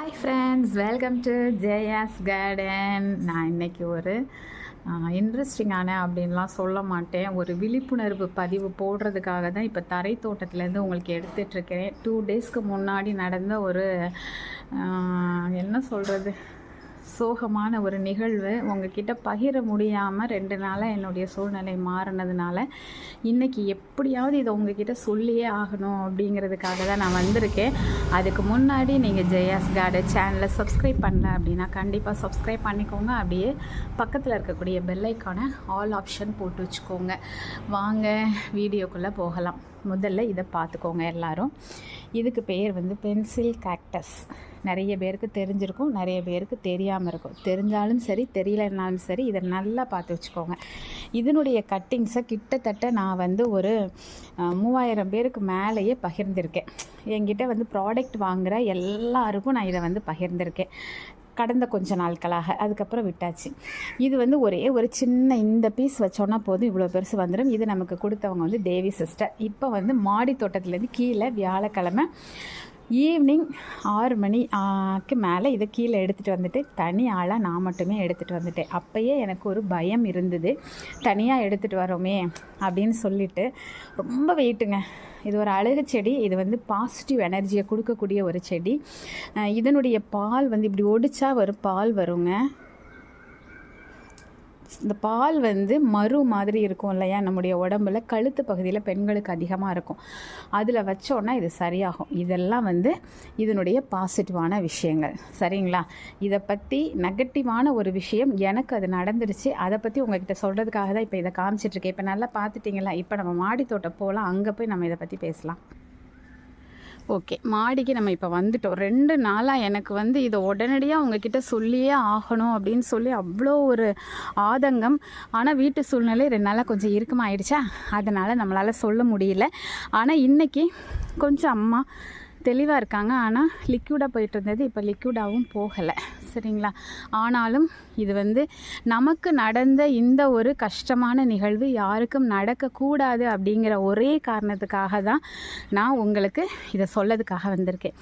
Hi friends welcome to Jaya's garden நான் இன்னைக்கு ஒரு இன்ட்ரெஸ்டிங்கான அப்படின்லாம் சொல்ல மாட்டேன். ஒரு விழிப்புணர்வு பதிவு போடுறதுக்காக தான் இப்போ தரை தோட்டத்துலேருந்து உங்களுக்கு எடுத்துட்ருக்கிறேன் டூ டேஸ்க்கு முன்னாடி நடந்த ஒரு என்ன சொல்கிறது சோகமான ஒரு நிகழ்வு. உங்ககிட்ட பகிர முடியாமல் ரெண்டு நாளாக என்னுடைய சூழ்நிலை மாறினதுனால இன்றைக்கி எப்படியாவது இதை உங்ககிட்ட சொல்லியே ஆகணும் அப்படிங்கிறதுக்காக தான் நான் வந்திருக்கேன். அதுக்கு முன்னாடி நீங்கள் ஜெயாஸ் கார்டன் சேனலை சப்ஸ்கிரைப் பண்ணல அப்படின்னா கண்டிப்பாக சப்ஸ்கிரைப் பண்ணிக்கோங்க. அப்படியே பக்கத்தில் இருக்கக்கூடிய பெல்லைக்கான ஆல் ஆப்ஷன் போட்டு வச்சுக்கோங்க. வாங்க வீடியோக்குள்ளே போகலாம். முதல்ல இதை பார்த்துக்கோங்க எல்லாரும். இதுக்கு பேர் வந்து பென்சில் கேக்டஸ் நிறைய பேருக்கு தெரிஞ்சிருக்கும் நிறைய பேருக்கு தெரியாமல் இருக்கும். தெரிஞ்சாலும் சரி தெரியலனாலும் சரி இதை நல்லா பார்த்து வச்சுக்கோங்க. இதனுடைய கட்டிங்ஸை கிட்டத்தட்ட நான் வந்து ஒரு மூவாயிரம் பேருக்கு மேலேயே பகிர்ந்திருக்கேன். என்கிட்ட வந்து ப்ராடக்ட் வாங்குகிற எல்லாருக்கும் நான் இதை வந்து பகிர்ந்திருக்கேன். கடந்த கொஞ்ச நாட்களாக அதுக்கப்புறம் விட்டாச்சு. இது வந்து ஒரே ஒரு சின்ன இந்த பீஸ் வச்சோன்னா போதும் இவ்வளோ பெருசு வந்துடும் இது நமக்கு கொடுத்தவங்க வந்து தேவி சிஸ்டர் இப்போ வந்து மாடி தோட்டத்துலேருந்து கீழே வியாழக்கிழமை ஈவினிங் ஆறு மணி ஆக்கு மேலே இதை கீழே எடுத்துகிட்டு வந்துட்டு தனி ஆளாக நான் மட்டுமே எடுத்துகிட்டு வந்துட்டேன். அப்போயே எனக்கு ஒரு பயம் இருந்தது. தனியாக எடுத்துகிட்டு வரோமே அப்படின்னு சொல்லிட்டு ரொம்ப வெயிட்டுங்க. இது ஒரு அழகு செடி. இது வந்து பாசிட்டிவ் எனர்ஜியை கொடுக்கக்கூடிய ஒரு செடி. இதனுடைய பால் வந்து இப்படி ஒடிச்சா வரும் பால் வருங்க. இந்த பால் வந்து மறு மாதிரி இருக்கும் இல்லையா? நம்முடைய உடம்புல கழுத்து பகுதியில் பெண்களுக்கு அதிகமாக இருக்கும். அதில் வச்சோன்னா இது சரியாகும். இதெல்லாம் வந்து இதனுடைய பாசிட்டிவான விஷயங்கள். சரிங்களா? இதை பற்றி நெகட்டிவான ஒரு விஷயம் எனக்கு அது நடந்துருச்சு. அதை பற்றி உங்ககிட்ட சொல்கிறதுக்காக தான் இப்போ இதை காமிச்சிட்ருக்கேன் இப்போ நல்லா பார்த்துட்டிங்களா இப்போ நம்ம மாடி தோட்டம் போகலாம் அங்கே போய் நம்ம இதை பற்றி பேசலாம். ஓகே மாடிக்கு நம்ம இப்போ வந்துட்டோம். ரெண்டு நாளாக எனக்கு வந்து இதை உடனடியாக உங்ககிட்ட சொல்லியே ஆகணும் அப்படின்னு சொல்லி அவ்வளோ ஒரு ஆதங்கம். ஆனால் வீட்டு சூழ்நிலை ரெண்டு நாளாக கொஞ்சம் இறுக்கமாயிடுச்சா? அதனால் நம்மளால் சொல்ல முடியல. ஆனால் இன்றைக்கி கொஞ்சம் அம்மா தெளிவாக இருக்காங்க. ஆனால் லிக்யூடாக போயிட்டு இருந்தது இப்போ லிக்யூடாகவும் போகலை. சரிங்களா? ஆனாலும் இது வந்து நமக்கு நடந்த இந்த ஒரு கஷ்டமான நிகழ்வு யாருக்கும் நடக்கக்கூடாது அப்படிங்கிற ஒரே காரணத்துக்காக தான் நான் உங்களுக்கு இதை சொல்லதுக்காக வந்திருக்கேன்.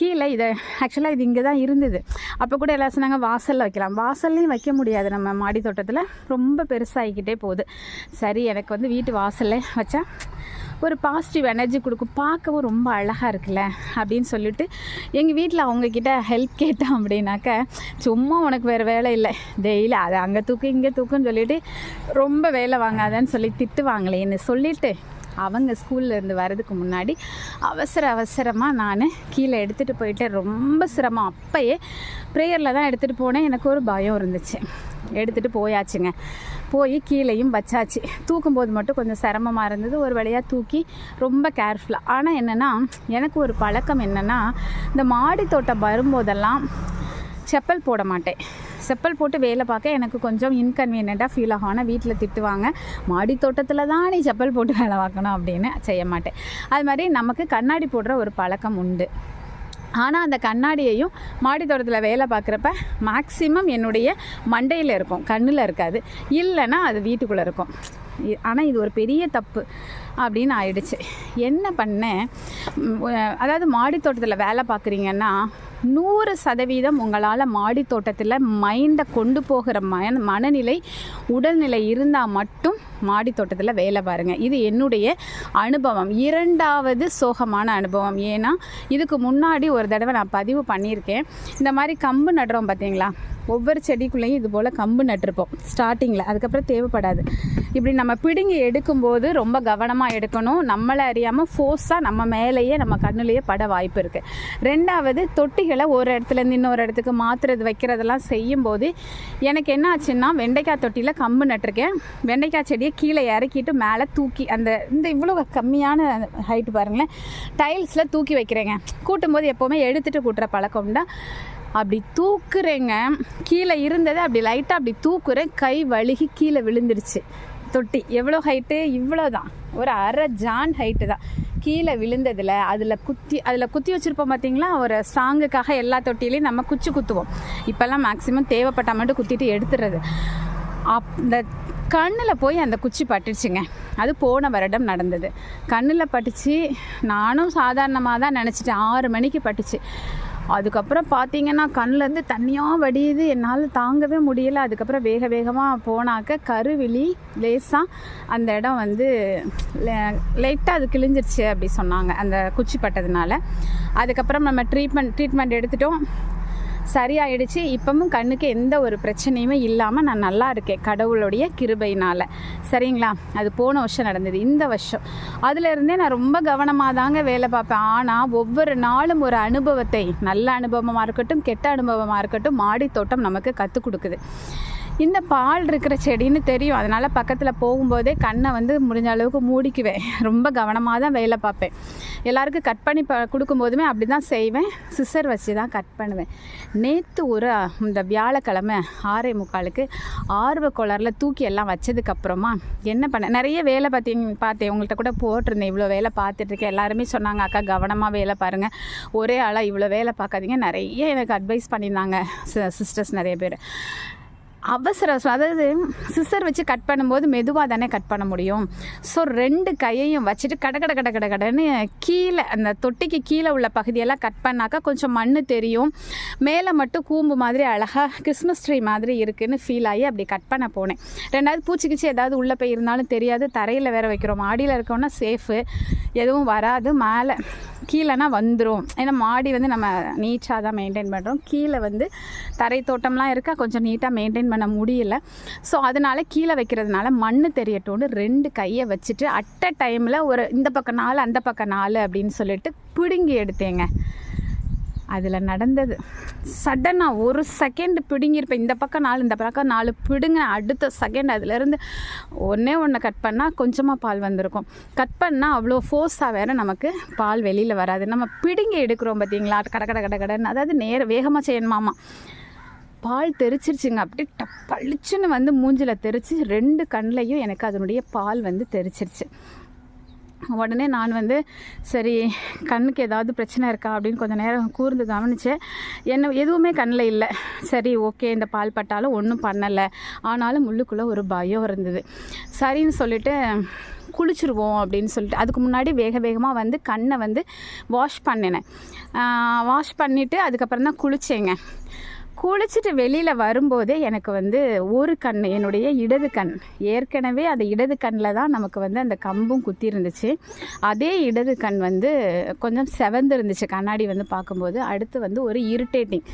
கீழே இதை ஆக்சுவலாக இது இங்கே தான் இருந்தது. அப்போ கூட எல்லாம் சொன்னாங்க வாசலில் வைக்கலாம். வாசல்லையும் வைக்க முடியாது. நம்ம மாடி தோட்டத்தில் ரொம்ப பெருசாகிக்கிட்டே போகுது. சரி எனக்கு வந்து வீட்டு வாசலில் வச்சா ஒரு பாசிட்டிவ் எனர்ஜி கொடுக்கும். பார்க்கவும் ரொம்ப அழகாக இருக்குல்ல? அப்படின்னு சொல்லிட்டு எங்கள் வீட்டில் அவங்கக்கிட்ட ஹெல்ப் கேட்டோம் அப்படின்னாக்க சும்மா உனக்கு வேறு வேலை இல்லை. டெய்லி அதை அங்கே தூக்கு இங்கே தூக்குன்னு சொல்லிட்டு ரொம்ப வேலை வாங்காதன்னு சொல்லி திட்டுவாங்களேன்னு சொல்லிட்டு அவங்க ஸ்கூல்லேருந்து வரதுக்கு வர்றதுக்கு முன்னாடி அவசர அவசரமாக நான் கீழே எடுத்துகிட்டு போயிட்டு ரொம்ப சிரமம். அப்பயே ப்ரேயரில் தான் எடுத்துகிட்டு போனேன். எனக்கு ஒரு பயம் இருந்துச்சு. எடுத்துகிட்டு போயாச்சுங்க. போய் கீழேயும் வச்சாச்சு. தூக்கும்போது மட்டும் கொஞ்சம் சிரமமாக இருந்தது. ஒரு வழியாக தூக்கி ரொம்ப கேர்ஃபுல்லாக ஆனால் என்னென்னா எனக்கு ஒரு பழக்கம் என்னென்னா இந்த மாடி தோட்டம் வரும்போதெல்லாம் செப்பல் போட மாட்டேன். செப்பல் போட்டு வேலை பார்க்க எனக்கு கொஞ்சம் இன்கன்வீனியண்ட்டாக ஃபீல் ஆகும். ஆனால் வீட்டில் திட்டுவாங்க மாடி தோட்டத்தில் தான் நீ செப்பல் போட்டு வேலை பார்க்கணும் அப்படின்னு செய்ய மாட்டேன். அது மாதிரி நமக்கு கண்ணாடி போடுற ஒரு பழக்கம் உண்டு. ஆனால் அந்த கண்ணாடியையும் மாடி தோட்டத்தில் வேலை பார்க்குறப்ப மேக்ஸிமம் என்னுடைய மண்டையில் இருக்கும் கண்ணில் இருக்காது. இல்லைன்னா அது வீட்டுக்குள்ளே இருக்கும். இ- ஆனால் இது ஒரு பெரிய தப்பு அப்படின்னு ஆயிடுச்சு. என்ன பண்ணேன்? அதாவது மாடி தோட்டத்தில் வேலை பார்க்குறீங்கன்னா நூறு சதவீதம் உங்களால் மாடி தோட்டத்தில் மைண்டை கொண்டு போகிற மன மனநிலை உடல்நிலை இருந்தால் மட்டும் மாடி தோட்டத்தில் வேலை பாருங்கள் இது என்னுடைய அனுபவம். இரண்டாவது சோகமான அனுபவம். ஏன்னா இதுக்கு முன்னாடி ஒரு தடவை நான் பதிவு பண்ணியிருக்கேன். இந்த மாதிரி கம்பு நடுறோம் பார்த்தீங்களா ஒவ்வொரு செடிக்குள்ளேயும் இது போல் கம்பு நட்டிருப்போம். ஸ்டார்டிங்கில் அதுக்கப்புறம் தேவைப்படாது. இப்படி நம்ம பிடுங்கி எடுக்கும்போது ரொம்ப கவனமாக எடுக்கணும். நம்மளை அறியாமல் ஃபோர்ஸாக நம்ம மேலேயே நம்ம கண்ணுலேயே பட வாய்ப்பு இருக்குது ரெண்டாவது தொட்டி காய்களை ஒரு இடத்துலேருந்து இன்னொரு இடத்துக்கு மாற்றுறது வைக்கிறதெல்லாம் செய்யும்போது எனக்கு என்ன ஆச்சுன்னா வெண்டைக்காய் தொட்டியில் கம்பு நட்டிருக்கேன். வெண்டைக்காய் செடியை கீழே இறக்கிட்டு மேலே தூக்கி அந்த இந்த இவ்வளோ கம்மியான ஹைட்டு பாருங்களேன் டைல்ஸில் தூக்கி வைக்கிறேங்க. கூட்டும்போது எப்போவுமே எடுத்துகிட்டு கூட்டுற பழக்கம் தான் அப்படி தூக்குறேங்க. கீழே இருந்ததை அப்படி லைட்டாக அப்படி தூக்குறேன். கை வழுகி கீழே விழுந்துருச்சு. தொட்டி எவ்வளோ ஹைட்டு இவ்வளோ தான் ஒரு அரை ஜான் ஹைட்டு தான். கீழே விழுந்ததில் அதில் குத்தி அதில் குத்தி வச்சுருப்போம் பார்த்தீங்களா ஒரு ஸ்ட்ராங்குக்காக எல்லா தொட்டிலையும் நம்ம குச்சி குத்துவோம். இப்போல்லாம் மேக்ஸிமம் தேவைப்பட்டால் மட்டும் குத்திட்டு எடுத்துடுறது அப் இந்த கண்ணில் போய் அந்த குச்சி பட்டுச்சுங்க அது போன வருடம் நடந்தது. கண்ணில் பட்டுச்சு. நானும் சாதாரணமாக தான் நினச்சிட்டேன். ஆறு மணிக்கு பட்டுச்சு. அதுக்கப்புறம் பார்த்தீங்கன்னா கண்ணிலேருந்து தண்ணியாக வடியுது. என்னால் தாங்கவே முடியல. அதுக்கப்புறம் வேக வேகமாக போனாக்க கருவிழி லேசாக அந்த இடம் வந்து லைட்டாக அது கிழிஞ்சிருச்சு அப்படி சொன்னாங்க. அந்த குச்சி பட்டதுனால. அதுக்கப்புறம் நம்ம ட்ரீட்மெண்ட் ட்ரீட்மெண்ட் எடுத்துட்டோம். சரியாயிடுச்சு. இப்பவும் கண்ணுக்கு எந்த ஒரு பிரச்சனையுமே இல்லாமல் நான் நல்லா இருக்கேன். கடவுளுடைய கிருபையினால். சரிங்களா? அது போன வருஷம் நடந்தது. இந்த வருஷம். அதுலேருந்தே நான் ரொம்ப கவனமாக தாங்க வேலை பார்ப்பேன். ஆனால் ஒவ்வொரு நாளும் ஒரு அனுபவத்தை நல்ல அனுபவமாக இருக்கட்டும் கெட்ட அனுபவமாக இருக்கட்டும் மாடி தோட்டம் நமக்கு கற்றுக் கொடுக்குது. இந்த பால் இருக்கிற செடின்னு தெரியும். அதனால் பக்கத்தில் போகும்போதே கண்ணை வந்து முடிஞ்ச அளவுக்கு மூடிக்குவேன். ரொம்ப கவனமாக தான் வேலை பார்ப்பேன். எல்லாருக்கும் கட் பண்ணி ப கொடுக்கும்போதுமே அப்படி தான் செய்வேன். சிசர் வச்சு தான் கட் பண்ணுவேன். நேற்று ஒரு இந்த வியாழக்கிழமை ஆறே முக்காலுக்கு ஆர்வ கோளாறில் தூக்கி எல்லாம் வச்சதுக்கப்புறமா என்ன பண்ண நிறைய வேலை பார்த்தீங்க பார்த்தேன். உங்கள்கிட்ட கூட போட்டிருந்தேன். இவ்வளோ வேலை பார்த்துட்ருக்கேன் எல்லாருமே சொன்னாங்க அக்கா கவனமாக வேலை பாருங்கள் ஒரே ஆளாக இவ்வளோ வேலை பார்க்காதீங்க. நிறைய எனக்கு அட்வைஸ் பண்ணியிருந்தாங்க சிஸ்டர்ஸ் நிறைய பேர். அவசர அவசரம். அதாவது சிசர் வச்சு கட் பண்ணும்போது மெதுவாக தானே கட் பண்ண முடியும். ஸோ ரெண்டு கையையும் வச்சுட்டு கட கட கட கட கடன்னு கீழே அந்த தொட்டிக்கு கீழே உள்ள பகுதியெல்லாம் கட் பண்ணாக்கா கொஞ்சம் மண் தெரியும். மேலே மட்டும் கூம்பு மாதிரி அழகாக கிறிஸ்மஸ் ட்ரீ மாதிரி இருக்குதுன்னு ஃபீல் ஆகி அப்படி கட் பண்ண போனேன். ரெண்டாவது பூச்சிக்கிச்சு ஏதாவது உள்ளே போய் இருந்தாலும் தெரியாது. தரையில் வேற வைக்கிறோம். மாடியில் இருக்கோம்னா சேஃபு எதுவும் வராது. மேலே கீழேனா வந்துடும் ஏன்னா மாடி வந்து நம்ம நீட்டாக தான் மெயின்டைன் பண்ணுறோம் கீழே வந்து தரை தோட்டம்லாம் இருக்கா கொஞ்சம் நீட்டாக மெயின்டைன் பண்ண முடியல. ஸோ அதனால் கீழே வைக்கிறதுனால மண் தெரியட்டோன்னு ரெண்டு கையை வச்சுட்டு அட் அ டைமில் ஒரு இந்த பக்கம் நாலு அந்த பக்கம் நாலு அப்படின்னு சொல்லிட்டு பிடுங்கி எடுத்தேங்க. அதில் நடந்தது. சடனாக ஒரு செகண்ட் பிடுங்கியிருப்பேன் இந்த பக்கம் நாலு இந்த பக்கம் நாலு பிடுங்க அடுத்த செகண்ட் அதுலேருந்து ஒன்றே ஒன்று கட் பண்ணால் கொஞ்சமாக பால் வந்திருக்கும். கட் பண்ணால் அவ்வளோ ஃபோர்ஸாக வேறு நமக்கு பால் வெளியில் வராது. நம்ம பிடுங்கி எடுக்கிறோம் பார்த்தீங்களா கட கட கட கடன்னு அதாவது நேர வேகமாக செய்யணுமாமா. பால் தெரிச்சிருச்சுங்க. அப்படியே டப் பளிச்சுன்னு வந்து மூஞ்சில் தெரிச்சு ரெண்டு கண்ணிலையும் எனக்கு அதனுடைய பால் வந்து தெரிச்சிருச்சு. உடனே நான் வந்து சரி கண்ணுக்கு ஏதாவது பிரச்சனை இருக்கா அப்படின்னு கொஞ்சம் நேரம் கூர்ந்து கவனித்தேன் என்ன எதுவுமே கண்ணில் இல்லை. சரி ஓகே இந்த பால் பட்டாலும் ஒன்றும் பண்ணலை. ஆனாலும் முள்ளுக்குள்ளே ஒரு பயம் இருந்தது. சரின்னு சொல்லிட்டு குளிச்சிருவோம் அப்படின்னு சொல்லிட்டு அதுக்கு முன்னாடி வேக வேகமாக வந்து கண்ணை வந்து வாஷ் பண்ணினேன். வாஷ் பண்ணிவிட்டு அதுக்கப்புறம் தான் குளித்தேங்க குளிச்சுட்டு வெளியில் வரும்போதே எனக்கு வந்து ஒரு கண் என்னுடைய இடது கண். ஏற்கனவே அந்த இடது கண்ணில் தான் நமக்கு வந்து அந்த கம்பும் குத்தி இருந்துச்சு அதே இடது கண் வந்து கொஞ்சம் செவந்து இருந்துச்சு கண்ணாடி வந்து பார்க்கும்போது அடுத்து வந்து ஒரு இரிட்டேட்டிங்.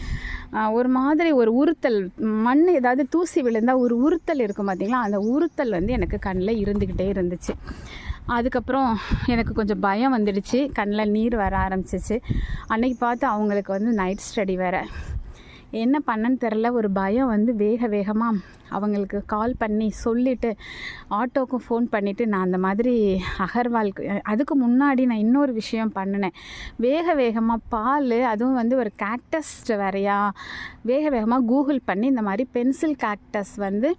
ஒரு மாதிரி ஒரு உறுத்தல் மண் ஏதாவது தூசி விழுந்தால் ஒரு உறுத்தல் இருக்கும் பார்த்திங்களா? அந்த உறுத்தல் வந்து எனக்கு கண்ணில் இருந்துக்கிட்டே இருந்துச்சு. அதுக்கப்புறம் எனக்கு கொஞ்சம் பயம் வந்துடுச்சு. கண்ணில் நீர் வர ஆரம்பிச்சிச்சு. அன்றைக்கி பார்த்து அவங்களுக்கு வந்து நைட் ஸ்டடி வேறு. என்ன பண்ணன்னு தெரில ஒரு பயம் வந்து வேக வேகமாக அவங்களுக்கு கால் பண்ணி சொல்லிவிட்டு ஆட்டோக்கும் ஃபோன் பண்ணிவிட்டு நான் அந்த மாதிரி அகர்வால்க்கு அதுக்கு முன்னாடி நான் இன்னொரு விஷயம் பண்ணினேன். வேக வேகமாக பால் அதுவும் வந்து ஒரு கேக்டஸ் வேறையா வேக வேகமாக கூகுள் பண்ணி இந்த மாதிரி பென்சில் கேக்டஸ் வந்து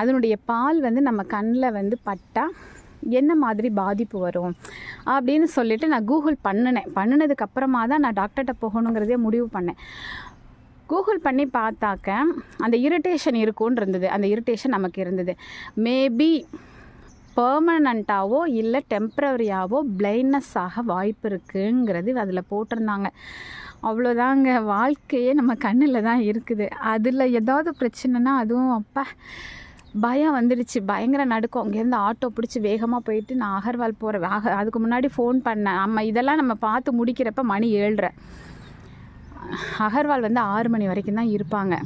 அதனுடைய பால் வந்து நம்ம கண்ணில் வந்து பட்டால் என்ன மாதிரி பாதிப்பு வரும் அப்படின்னு சொல்லிவிட்டு நான் கூகுள் பண்ணினேன். பண்ணினதுக்கப்புறமா தான் நான் டாக்டர்கிட்ட போகணுங்கிறதே முடிவு பண்ணேன். கூகுள் பண்ணி பார்த்தாக்க அந்த இரிட்டேஷன் இருக்கும்னு இருந்தது அந்த இரிட்டேஷன் நமக்கு இருந்தது. மேபி பர்மனண்ட்டாவோ இல்லை டெம்ப்ரவரியாவோ பிளைண்ட்னஸ் ஆக வாய்ப்பு இருக்குங்கிறது அதில் போட்டிருந்தாங்க. அவ்வளோதாங்க வாழ்க்கையே நம்ம கண்ணில் தான் இருக்குது. அதில் ஏதாவது பிரச்சனைனா அதுவும் அப்போ பயம் வந்துடுச்சு. பயங்கர நடுக்கம். அங்கேருந்து ஆட்டோ பிடிச்சி வேகமாக போயிட்டு நான் அகர்வால் போகிறேன் அதுக்கு முன்னாடி ஃபோன் பண்ணேன். நம்ம இதெல்லாம் நம்ம பார்த்து முடிக்கிறப்ப மணி ஏழ்ரை. அகர்வால் வந்து ஆறு மணி வரைக்கும் தான் இருப்பாங்க.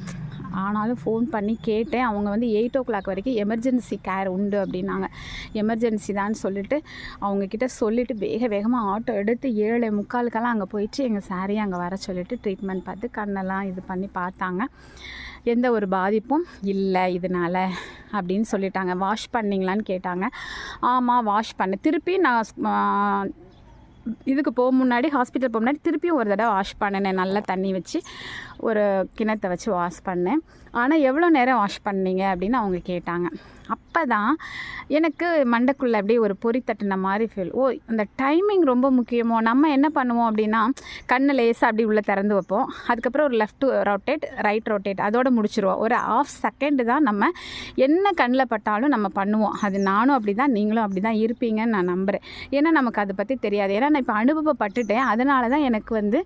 ஆனாலும் ஃபோன் பண்ணி கேட்டேன். அவங்க வந்து எயிட் ஓ கிளாக் வரைக்கும் எமர்ஜென்சி கேர் உண்டு அப்படின்னாங்க. எமர்ஜென்சி தான் சொல்லிட்டு அவங்கக்கிட்ட சொல்லிவிட்டு வேக வேகமாக ஆட்டோ எடுத்து ஏழு முக்காலுக்கெல்லாம் அங்கே போயிட்டு எங்கள் சாரியை அங்கே வர சொல்லிவிட்டு ட்ரீட்மெண்ட் பார்த்து கண்ணெல்லாம் இது பண்ணி பார்த்தாங்க. எந்த ஒரு பாதிப்பும் இல்லை இதனால் அப்படின்னு சொல்லிட்டாங்க. வாஷ் பண்ணிங்களான்னு கேட்டாங்க. ஆமாம் வாஷ் பண்ண திருப்பி நான் இதுக்கு போக முன்னாடி ஹாஸ்பிட்டல் போக முன்னாடி திருப்பியும் ஒரு தடவை வாஷ் பண்ணினேன். நல்லா தண்ணி வச்சு ஒரு கிணத்தை வச்சு வாஷ் பண்ணேன். ஆனால் எவ்வளோ நேரம் வாஷ் பண்ணீங்க அப்படின்னு அவங்க கேட்டாங்க. அப்போ தான் எனக்கு மண்டைக்குள்ளே அப்படியே ஒரு பொறி தட்டின மாதிரி ஃபீல் ஓ இந்த டைமிங் ரொம்ப முக்கியமோ? நம்ம என்ன பண்ணுவோம் அப்படின்னா கண்ணை லேசாக அப்படி உள்ளே திறந்து வைப்போம். அதுக்கப்புறம் ஒரு லெஃப்ட் ரொட்டேட் ரைட் ரொட்டேட் அதோட முடிச்சிருவோம். ஒரு ஆஃப் செகண்டு தான் நம்ம என்ன கண்ணில் பட்டாலும் நம்ம பண்ணுவோம். அது நானும் அப்படி தான் நீங்களும் அப்படி தான் இருப்பீங்கன்னு நான் நம்புகிறேன் ஏன்னா நமக்கு அதை பற்றி தெரியாது. ஏன்னா நான் இப்போ அனுபவப்பட்டுட்டேன். அதனால தான் எனக்கு வந்து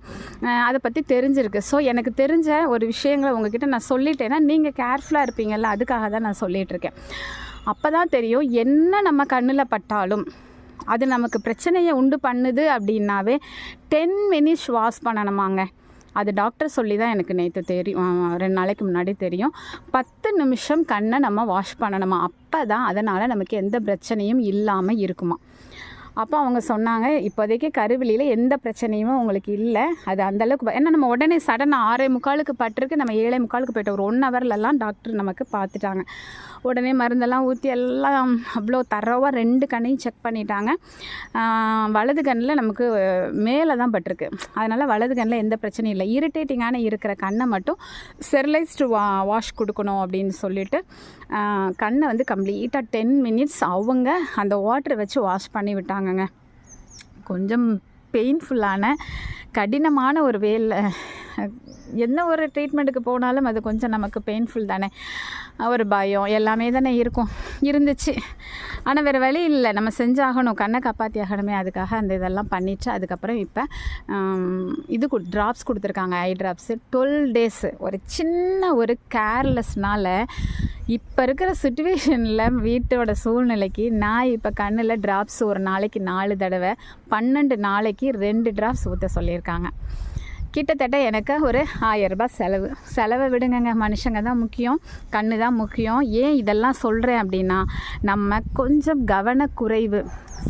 அதை பற்றி தெரிஞ்சிருக்கு. ஸோ எனக்கு தெரிஞ்ச ஒரு விஷயங்களை உங்ககிட்ட நான் சொல்லிட்டேன்னா நீங்கள் கேர்ஃபுல்லாக இருப்பீங்கல்ல. அதுக்காக தான் நான் சொல்லிகிட்டு இருக்கேன். அப்போ தான் தெரியும் என்ன நம்ம கண்ணில் பட்டாலும். அது நமக்கு பிரச்சனையை உண்டு பண்ணுது அப்படின்னாவே டென் மினிட்ஸ் வாஷ் பண்ணணுமாங்க. அது டாக்டர் சொல்லி தான் எனக்கு நேற்று தெரியும். ரெண்டு நாளைக்கு முன்னாடி தெரியும். பத்து நிமிஷம் கண்ணை நம்ம வாஷ் பண்ணணுமா? அப்போ தான் அதனால் நமக்கு எந்த பிரச்சனையும் இல்லாமல் இருக்குமா? அப்போ அவங்க சொன்னாங்க இப்போதைக்கு கருவிலியில் எந்த பிரச்சனையுமே உங்களுக்கு இல்லை. அது அந்தளவுக்கு ஏன்னா நம்ம உடனே சடனாக ஆறே முக்காலுக்கு பட்டிருக்கு நம்ம ஏழே முக்காலுக்கு போயிட்டோம். ஒரு ஒன் ஹவர்லலாம் டாக்டர் நமக்கு பார்த்துட்டாங்க உடனே மருந்தெல்லாம் ஊற்றி எல்லாம் அவ்வளோ தரவாக ரெண்டு கண்ணையும் செக் பண்ணிட்டாங்க. வலது கண்ணில் நமக்கு மேலே தான் பட்டிருக்கு. அதனால் வலது கண்ணில் எந்த பிரச்சனையும் இல்லை. இரிட்டேட்டிங்கான இருக்கிற கண்ணை மட்டும் ஸ்டெர்லைஸ்டு வா வாஷ் கொடுக்கணும் அப்படின்னு சொல்லிட்டு கண்ணை வந்து கம்ப்ளீட்டாக டென் மினிட்ஸ் அவங்க அந்த வாட்டரை வச்சு வாஷ் பண்ணி விட்டாங்கங்க. கொஞ்சம் பெயின்ஃபுல்லான கடினமான ஒரு வேலை. என்ன ஒரு ட்ரீட்மெண்ட்டுக்கு போனாலும் அது கொஞ்சம் நமக்கு பெயின்ஃபுல் தானே. ஒரு பயம் எல்லாமே தானே இருக்கும். இருந்துச்சு. ஆனால் வேறு வழி இல்லை. நம்ம செஞ்சாகணும். கண்ணை காப்பாற்றி ஆகணுமே. அதுக்காக அந்த இதெல்லாம் பண்ணிவிட்டு அதுக்கப்புறம் இப்போ இது கு ட்ராப்ஸ் கொடுத்துருக்காங்க ஐ ட்ராப்ஸு டுவெல் டேஸு ஒரு சின்ன ஒரு கேர்லெஸ்னால் இப்போ இருக்கிற சுச்சுவேஷனில் வீட்டோட சூழ்நிலைக்கு நான் இப்போ கண்ணில் ட்ராப்ஸ் ஒரு நாளைக்கு நாலு தடவை பன்னெண்டு நாளைக்கு ரெண்டு ட்ராப்ஸ் ஊற்ற சொல்லியிருக்காங்க. கிட்டத்தட்ட எனக்கு ஒரு ஆயரரூபா செலவு. செலவை விடுங்கங்க. மனுஷங்க தான் முக்கியம். கண்ணு தான் முக்கியம். ஏன் இதெல்லாம் சொல்கிறேன் அப்படின்னா நம்ம கொஞ்சம் கவனக்குறைவு.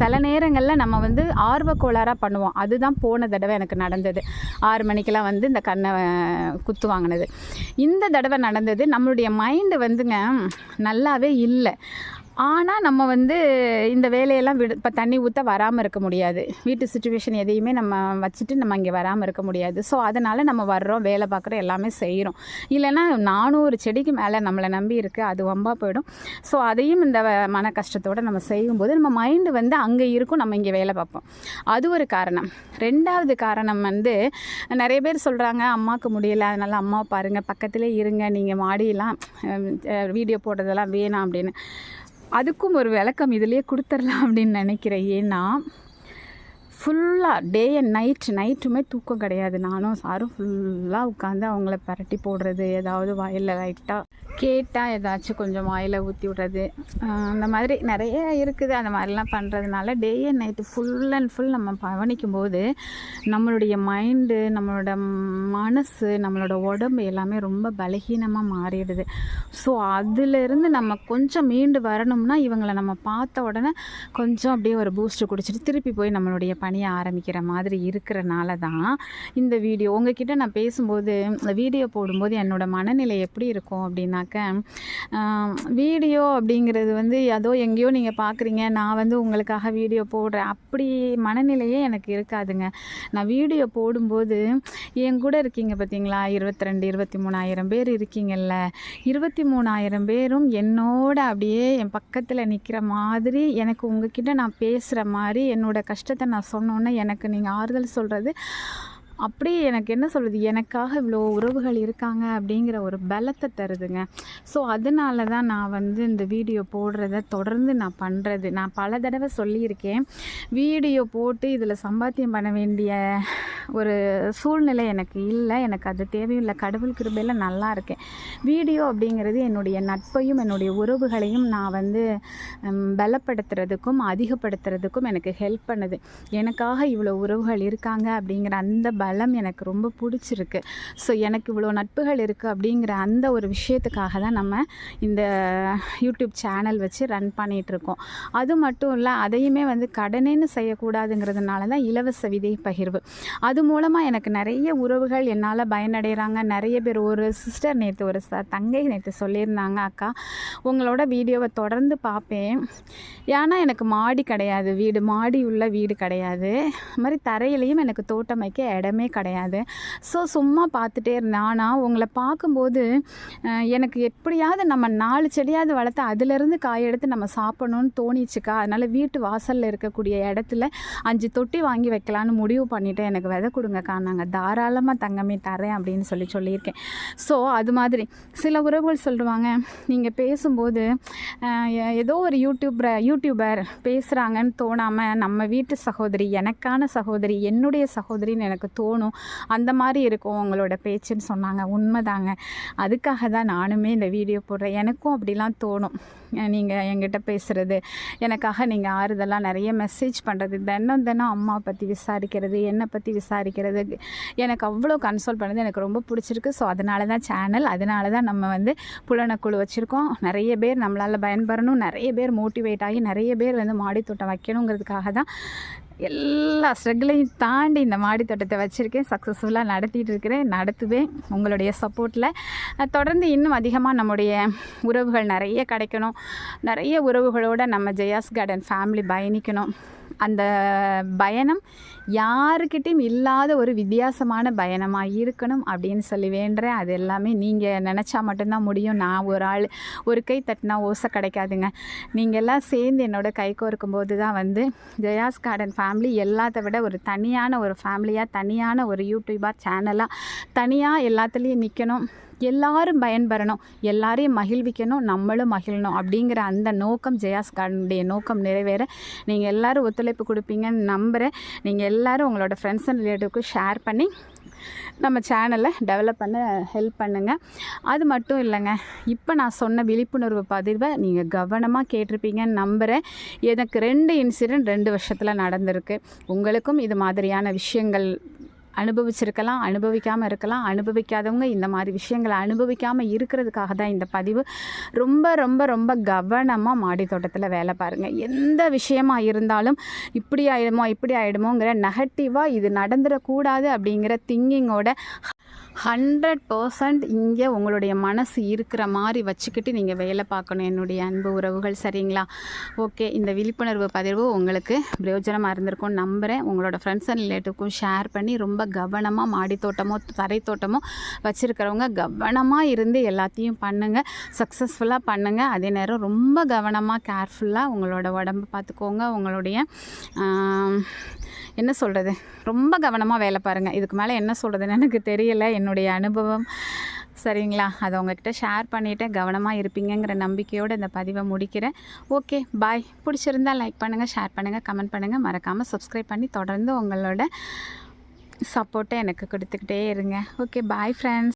சில நேரங்களில் நம்ம வந்து ஆர்வக்கோளாறாக பண்ணுவோம். அதுதான் போன தடவை எனக்கு நடந்தது. ஆறு மணிக்கெலாம் வந்து இந்த கண்ணை குத்து வாங்கினது. இந்த தடவை நடந்தது நம்மளுடைய மைண்டு வந்துங்க நல்லாவே இல்லை. ஆனால் நம்ம வந்து இந்த வேலையெல்லாம் விடு இப்போ தண்ணி ஊற்ற வராமல் இருக்க முடியாது. வீட்டு சுச்சுவேஷன் எதையுமே நம்ம வச்சுட்டு நம்ம இங்கே வராமல் இருக்க முடியாது. ஸோ அதனால் நம்ம வர்றோம் வேலை பார்க்குறோம் எல்லாமே செய்கிறோம் இல்லைன்னா நானூறு செடிக்கு மேலே நம்மளை நம்பி இருக்குது அது வம்பாக போயிடும். ஸோ அதையும் இந்த வ- மன கஷ்டத்தோடு நம்ம செய்யும்போது நம்ம மைண்டு வந்து அங்கே இருக்கும் நம்ம இங்கே வேலை பார்ப்போம். அது ஒரு காரணம். ரெண்டாவது காரணம் வந்து நிறைய பேர் சொல்கிறாங்க அம்மாவுக்கு முடியலை அதனால் அம்மாவை பாருங்கள் பக்கத்திலே இருங்க நீங்கள் மாடியெல்லாம் வீடியோ போடுறதெல்லாம் வேணாம் அப்படின்னு. அதுக்கும் ஒரு விளக்கம் இதுலேயே கொடுத்துடலாம் அப்படின்னு நினைக்கிறேன். ஏன்னா ஃபுல்லாக டே அண்ட் நைட் நைட்டுமே தூக்கம் கிடையாது. நானும் சாரும் ஃபுல்லாக உட்காந்து அவங்கள பரட்டி போடுறது ஏதாவது வாயில் லைட்டாக கேட்டால் ஏதாச்சும் கொஞ்சம் வாயில் ஊற்றி விடுறது. அந்த மாதிரி நிறைய இருக்குது. அந்த மாதிரிலாம் பண்ணுறதுனால day and night full and full நம்ம கவனிக்கும் போது நம்மளுடைய மைண்டு நம்மளோட மனசு நம்மளோட உடம்பு எல்லாமே ரொம்ப பலகீனமாக மாறிடுது. ஸோ அதுலேருந்து நம்ம கொஞ்சம் மீண்டு வரணும்னா இவங்களை நம்ம பார்த்த உடனே கொஞ்சம் அப்படியே ஒரு பூஸ்ட் குடிச்சிட்டு திருப்பி போய் நம்மளுடைய பணியை ஆரம்பிக்கிற மாதிரி இருக்கிறனால தான் இந்த வீடியோ. உங்ககிட்ட நான் பேசும்போது இந்த வீடியோ போடும்போது என்னோட மனநிலை எப்படி இருக்கும் அப்படின்னாக்க வீடியோ அப்படிங்கிறது வந்து ஏதோ எங்கேயோ நீங்கள் பார்க்குறீங்க நான் வந்து உங்களுக்காக வீடியோ போடுறேன். அப்படி மனநிலையே எனக்கு இருக்காதுங்க. நான் வீடியோ போடும்போது என் கூட இருக்கீங்க பார்த்தீங்களா இருபத்தி ரெண்டு இருபத்தி மூணாயிரம் பேர் இருக்கீங்கல்ல. இருபத்தி மூணாயிரம் பேரும் என்னோட அப்படியே என் பக்கத்தில் நிற்கிற மாதிரி எனக்கு உங்ககிட்ட நான் பேசுகிற மாதிரி என்னோட கஷ்டத்தை நான் சொன்னோன்னே எனக்கு நீங்கள் ஆறுதல் சொல்கிறது அப்படியே எனக்கு என்ன சொல்கிறது எனக்காக இவ்வளோ உறவுகள் இருக்காங்க அப்படிங்கிற ஒரு பலத்தை தருதுங்க. ஸோ அதனால தான் நான் வந்து இந்த வீடியோ போடுறத தொடர்ந்து நான் பண்ணுறது நான் பல தடவை சொல்லியிருக்கேன். வீடியோ போட்டு இதில் சம்பாத்தியம் பண்ண வேண்டிய ஒரு சூழ்நிலை எனக்கு இல்லை எனக்கு அது தேவையில்லை கடவுள் கிருபையில் நல்லா இருக்கேன். வீடியோ அப்படிங்கிறது என்னுடைய நட்பையும் என்னுடைய உறவுகளையும் நான் வந்து பலப்படுத்துறதுக்கும் அதிகப்படுத்துறதுக்கும் எனக்கு ஹெல்ப் பண்ணுது. எனக்காக இவ்வளோ உறவுகள் இருக்காங்க அப்படிங்கிற அந்த பலம் எனக்கு ரொம்ப பிடிச்சிருக்கு. ஸோ எனக்கு இவ்வளோ நட்புகள் இருக்குது அப்படிங்கிற அந்த ஒரு விஷயத்துக்காக தான் நம்ம இந்த யூடியூப் சேனல் வச்சு ரன் பண்ணிகிட்ருக்கோம் அது மட்டும் இல்லை அதையுமே வந்து கடனேன்னு செய்யக்கூடாதுங்கிறதுனால தான் இலவச விதை பகிர்வு. அது மூலமாக எனக்கு நிறைய உறவுகள் என்னால் பயனடைகிறாங்க நிறைய பேர் ஒரு சிஸ்டர் நேற்று ஒரு ச தங்கை நேற்று சொல்லியிருந்தாங்க அக்கா உங்களோட வீடியோவை தொடர்ந்து பார்ப்பேன். ஏன்னா எனக்கு மாடி கிடையாது. வீடு மாடி உள்ள வீடு கிடையாது. மாதிரி தரையிலையும் எனக்கு தோட்டம் வைக்க இடமே கிடையாது. ஸோ சும்மா பார்த்துட்டே இருந்தேன். ஆனால் உங்களை பார்க்கும்போது எனக்கு எப்படியாவது நம்ம நாலு செடியாவது வளர்த்து அதுலேருந்து காய் எடுத்து நம்ம சாப்பிடணும்னு தோணிச்சுக்கா. அதனால் வீட்டு வாசலில் இருக்கக்கூடிய இடத்துல அஞ்சு தொட்டி வாங்கி வைக்கலான்னு முடிவு பண்ணிவிட்டேன் எனக்கு அதை கொடுங்கக்கா நாங்கள் தாராளமாக தங்கமே தரேன் அப்படின்னு சொல்லி சொல்லியிருக்கேன். ஸோ அது மாதிரி சில உறவுகள் சொல்லுவாங்க. நீங்கள் பேசும்போது ஏதோ ஒரு யூடியூபர் யூடியூபர் பேசுகிறாங்கன்னு தோணாமல் நம்ம வீட்டு சகோதரி எனக்கான சகோதரி என்னுடைய சகோதரின்னு எனக்கு தோணும். அந்த மாதிரி இருக்கும் உங்களோட பேச்சுன்னு சொன்னாங்க. உண்மைதாங்க. அதுக்காக தான் நானுமே இந்த வீடியோ போடுறேன். எனக்கும் அப்படிலாம் தோணும். நீங்கள் என்கிட்ட பேசுகிறது எனக்காக நீங்கள் ஆறுதலாக நிறைய மெசேஜ் பண்ணுறது தினம் தினம் அம்மா பற்றி விசாரிக்கிறது என்னை பற்றி விசாரிக்கிறது. எனக்கு அவ்வளோ கன்சோல் பண்ணது எனக்கு ரொம்ப பிடிச்சிருக்கு. ஸோ அதனால தான் சேனல் அதனால தான் நம்ம வந்து புலனக்குழு வச்சுருக்கோம். நிறைய பேர் நம்மளால் பயன்பெறணும். நிறைய பேர் மோட்டிவேட் ஆகி நிறைய பேர் வந்து மாடித்தோட்டம் வைக்கணுங்கிறதுக்காக தான் எல்லா ஸ்ட்ரகிளையும் தாண்டி இந்த மாடி தோட்டத்தை வச்சுருக்கேன். சக்ஸஸ்ஃபுல்லாக நடத்திட்டு இருக்கிறேன் நடத்துவேன். உங்களுடைய சப்போர்ட்டில் தொடர்ந்து இன்னும் அதிகமாக நம்முடைய உறவுகள் நிறைய கிடைக்கணும். நிறைய உறவுகளோடு நம்ம ஜெயாஸ் கார்டன் ஃபேமிலி பயணிக்கணும். அந்த பயணம் யாருக்கிட்டையும் இல்லாத ஒரு வித்தியாசமான பயணமாக இருக்கணும் அப்படின்னு சொல்லி வேண்டுறேன். அது எல்லாமே நீங்கள் நினச்சா மட்டும்தான் முடியும். நான் ஒரு ஆள் ஒரு கை தட்டினா ஓசை கிடைக்காதுங்க. நீங்கள் எல்லாம் சேர்ந்து என்னோட கை தான் வந்து ஜெயாஸ் கார்டன் ஃபேமிலி எல்லாத்த விட ஒரு தனியான ஒரு ஃபேமிலியாக தனியான ஒரு யூடியூபாக சேனலாக தனியாக எல்லாத்துலேயும் நிற்கணும் எல்லாரும் பயன்பெறணும். எல்லாரையும் மகிழ்விக்கணும். நம்மளும் மகிழணும் அப்படிங்கிற அந்த நோக்கம் ஜெயாஸ் கார்டனுடைய நோக்கம் நிறைவேற. நீங்கள் எல்லோரும் ஒத்துழைப்பு கொடுப்பீங்கன்னு நம்புகிறேன் நீங்கள் எல்லோரும் உங்களோட ஃப்ரெண்ட்ஸ் அண்ட் ரிலேட்டிவ்க்கு ஷேர் பண்ணி நம்ம சேனலை டெவலப் பண்ண ஹெல்ப் பண்ணுங்கள் அது மட்டும் இல்லைங்க. இப்போ நான் சொன்ன விழிப்புணர்வு பதிவை நீங்கள் கவனமாக கேட்டிருப்பீங்கன்னு நம்புகிறேன் எனக்கு ரெண்டு இன்சிடெண்ட் ரெண்டு வருஷத்தில் நடந்திருக்கு. உங்களுக்கும் இது மாதிரியான விஷயங்கள் அனுபவிச்சிருக்கலாம் அனுபவிக்காமல் இருக்கலாம். அனுபவிக்காதவங்க இந்த மாதிரி விஷயங்களை அனுபவிக்காமல் இருக்கிறதுக்காக தான் இந்த பதிவு. ரொம்ப ரொம்ப ரொம்ப கவனமாக மாடி தோட்டத்தில் வேலை பாருங்கள் எந்த விஷயமா இருந்தாலும் இப்படி ஆயிடுமோ இப்படி ஆகிடுமோங்கிற நெகட்டிவாக இது நடந்துடக்கூடாது அப்படிங்கிற திங்கிங்கோட ஹண்ட்ரட் பர்சன்ட் இங்கே உங்களுடைய மனசு இருக்கிற மாதிரி வச்சுக்கிட்டு நீங்கள் வேலை பார்க்கணும். என்னுடைய அன்பு உறவுகள் சரிங்களா? ஓகே இந்த விழிப்புணர்வு பதிவு உங்களுக்கு பிரயோஜனமாக இருந்திருக்கும் நம்புகிறேன் உங்களோட ஃப்ரெண்ட்ஸ் அண்ட் ரிலேட்டிவ்க்கும் ஷேர் பண்ணி ரொம்ப கவனமாக மாடி தோட்டமோ தரை தோட்டமோ வச்சுருக்கிறவங்க கவனமாக இருந்து எல்லாத்தையும் பண்ணுங்கள் சக்ஸஸ்ஃபுல்லாக பண்ணுங்கள் அதே நேரம் ரொம்ப கவனமாக கேர்ஃபுல்லாக உங்களோட உடம்பு பார்த்துக்கோங்க. உங்களுடைய என்ன சொல்கிறது ரொம்ப கவனமாக வேலை பாருங்கள் இதுக்கு மேலே என்ன சொல்கிறதுன்னு எனக்கு தெரியல. என்னுடைய அனுபவம். சரிங்களா? அதை உங்ககிட்ட ஷேர் பண்ணிவிட்டேன் கவனமாக இருப்பீங்கங்கிற நம்பிக்கையோடு இந்த பதிவை முடிக்கிறேன். ஓகே பாய் பிடிச்சிருந்தா லைக் பண்ணுங்கள் ஷேர் பண்ணுங்கள் கமெண்ட் பண்ணுங்கள் மறக்காமல் சப்ஸ்கிரைப் பண்ணி தொடர்ந்து உங்களோட சப்போர்ட்டை எனக்கு கொடுத்துக்கிட்டே இருங்க. Okay bye friends